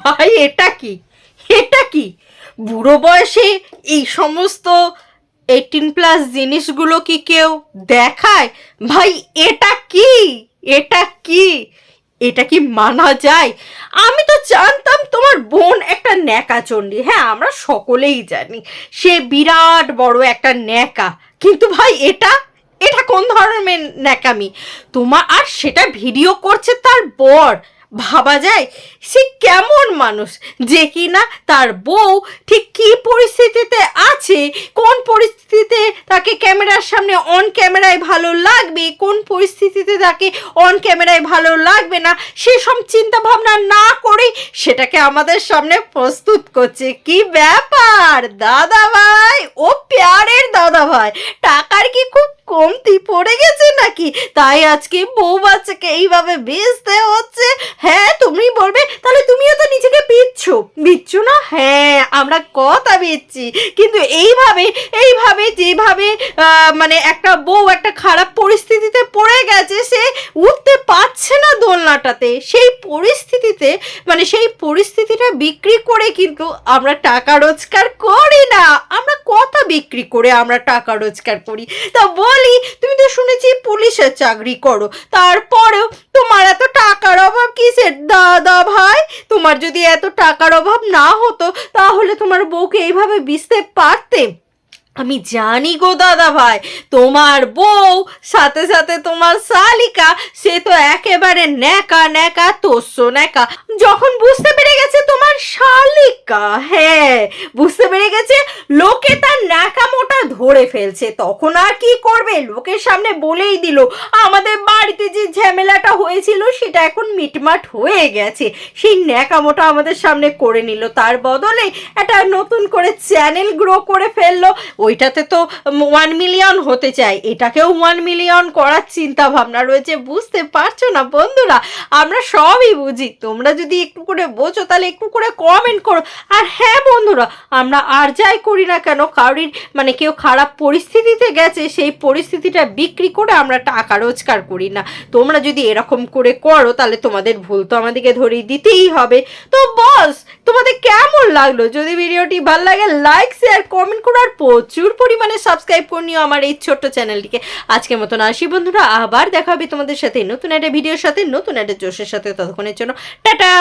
ভাই, এটা কি? এটা কি? বুড়ো বয়সে এই সমস্ত এইটিন প্লাস জিনিসগুলো কি কেউ দেখায়? ভাই, এটা কি? এটা কি? এটা কি মানা যায়? আমি তো জানতাম তোমার বোন একটা ন্যাকা চণ্ডী হ্যাঁ আমরা সকলেই জানি। সে বিরাট বড় একটা ন্যাকা। কিন্তু ভাই, এটা এটা কোন ধরনের ন্যাকামি? তোমার, আর সেটা ভিডিও করছে তার বর। ভাবা যায়? সে কেমন মানুষ? যে কি না তার বউ ঠিক কি পরিস্থিতিতে আছে? কোন পরিস্থিতিতে তাকে ক্যামেরার সামনে অন ক্যামেরায় ভালো লাগবে? কোন পরিস্থিতিতে তাকে অন ক্যামেরায় ভালো লাগবে না? সেসব চিন্তা ভাবনা না করেই সেটাকে আমাদের সামনে প্রস্তুত করছে। কি ব্যাপার? দাদা ভাই ও প্যারের দাদা ভাই টাকার কি খুব কমতি পড়ে গেছে নাকি? তাই আজকে বউ বাচ্চাকে এইভাবে বেচতে হচ্ছে। হ্যাঁ তুমি বলবে, তাহলে তুমিও তো নিজেকে বিচ্ছো। বিচ্ছো না? হ্যাঁ আমরা কথা বিচ্ছি। কিন্তু এইভাবে এইভাবে, যেভাবে মানে একটা বউ একটা খারাপ পরিস্থিতিতে পড়ে গেছে, সে উঠতে পারছে না দোলনাটাতে। সেই পরিস্থিতিতে মানে সেই পরিস্থিতিটা বিক্রি করে কিন্তু আমরা টাকা রোজগার করি না। আমরা কথা বিক্রি করে আমরা টাকা রোজগার করি? তা বলি, তুমি তো শুনেছি পুলিশের চাকরি করো। তারপরেও তোমার এত টাকার অভাব কিসের? দাদা ভাই, তোমার যদি এত টাকার অভাব না হতো, তাহলে তোমার বউকে এইভাবে বিচতে পারতে? আমি জানি গো দাদা ভাই, তোমার বউ, সাথে সাথে তোমার শালিকা, সে তো একেবারে ন্যাকা ন্যাকা, তোষ্য ন্যাকা। যখন বুঝতে পেরে গেছে তোমার শালিকা হ্যাঁ বুঝতে পেরে গেছে? লোকে তার ন্যাকামোটা ধরে ফেলছে। তখন আর কি করবে? লোকের সামনে বলেই দিল, আমাদের বাড়িতে যে ঝামেলাটা হয়েছিল, সেটা এখন মিটমাট হয়ে গেছে। সেই ন্যাকামোটা আমাদের সামনে করে নিল। তার বদলে একটা নতুন করে চ্যানেল গ্রো করে ফেলল। ওইটাতে তো ওয়ান মিলিয়ন হতে চাই। এটাকেও ওয়ান মিলিয়ন করার চিন্তা ভাবনা রয়েছে। বুঝতে পারছ না বন্ধুরা? আমরা সবই বুঝি। তোমরা যদি একটু করে বোঝো, তাহলে একটু করে কমেন্ট করো। আর হ্যাঁ বন্ধুরা, আমরা আর যাই করি না কেন কারোর মানে কেউ খারাপ পরিস্থিতিতে গেছে, সেই পরিস্থিতিটা বিক্রি করে আমরা টাকা রোজগার করি না। তোমরা যদি এরকম করে করো, তাহলে তোমাদের ভুল তো আমাদেরকে ধরিয়ে দিতেই হবে। তো বস, তোমাদের কেমন লাগল? যদি ভিডিওটি ভালো লাগে লাইক শেয়ার কমেন্ট করো, আর প্রচুর পরিমাণে সাবস্ক্রাইব করে নিও আমার এই ছোট্ট চ্যানেলটিকে আজকের মতন আসি বন্ধুরা, আবার দেখা হবে তোমাদের সাথে নতুন একটা ভিডিওর সাথে, নতুন একটা জোশের সাথে, ততক্ষণের জন্য, টাটা!